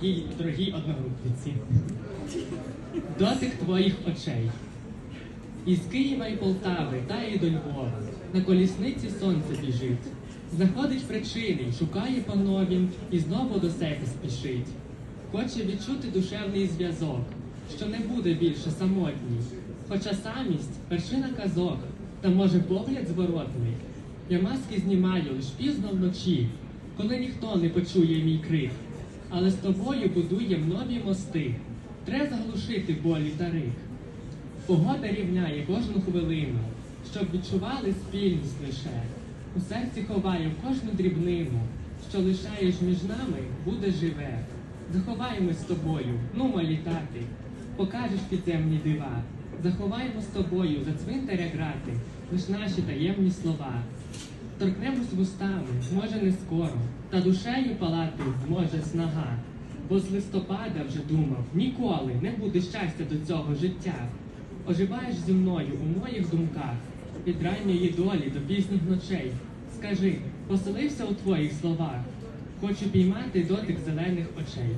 моїй дорогій одногрупниці. Дотик твоїх очей. Із Києва й Полтави та й до Львова на колісниці сонце біжить. Заходить причини, шукає пановім і знову до себе спішить. Хоче відчути душевний зв'язок, що не буде більше самотній. Хоча самість вершина казок, та може погляд зворотний. Я маски знімаю лиш пізно вночі, коли ніхто не почує мій крик. Але з тобою будуєм нові мости. Треба заглушити болі та рик. Погода рівняє кожну хвилину, щоб відчували спільність лише. У серці ховає кожну дрібнину, що лишаєш між нами, буде живе. Заховаємось з тобою, ну літати, покажеш підземні дива. Заховаємо з тобою за цвинтаря грати, лиш наші таємні слова. Торкнемось вустами, може не скоро, та душею палати зможе снага. Бо з листопада вже думав, ніколи не буде щастя до цього життя. Оживаєш зі мною у моїх думках, від ранньої долі до пізніх ночей. Скажи, поселився у твоїх словах, хочу піймати дотик зелених очей.